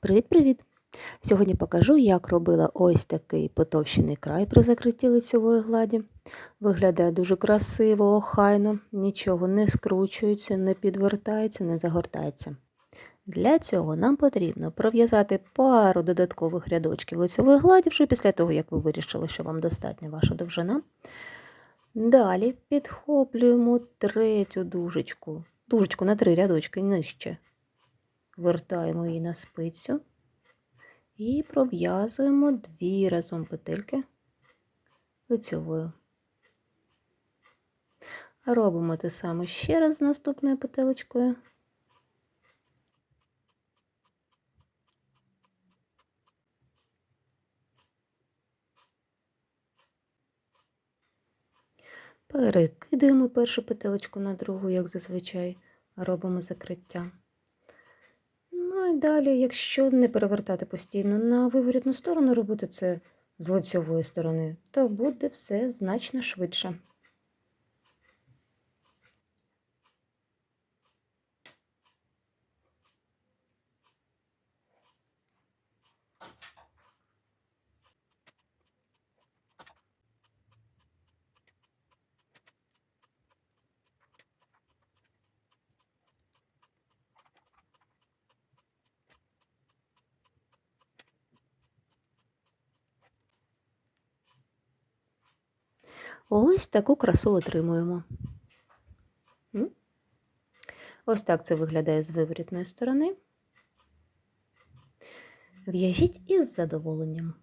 Привіт-привіт! Сьогодні покажу, як робила ось такий потовщений край при закритті лицьової гладі. Виглядає дуже красиво, охайно, нічого не скручується, не підвертається, не загортається. Для цього нам потрібно пров'язати пару додаткових рядочків лицьової гладі вже після того, як ви вирішили, що вам достатня ваша довжина. Далі підхоплюємо третю дужечку, дужечку на три рядочки нижче. Вертаємо її на спицю і пров'язуємо дві разом петельки лицьовою. Робимо те саме ще раз з наступною петелечкою. Перекидаємо першу петелечку на другу, як зазвичай робимо закриття. І далі, якщо не перевертати постійно на виворітну сторону, робити це з лицьової сторони, то буде все значно швидше. Ось таку красу отримуємо. Ось так це виглядає з виворітної сторони. В'яжіть із задоволенням.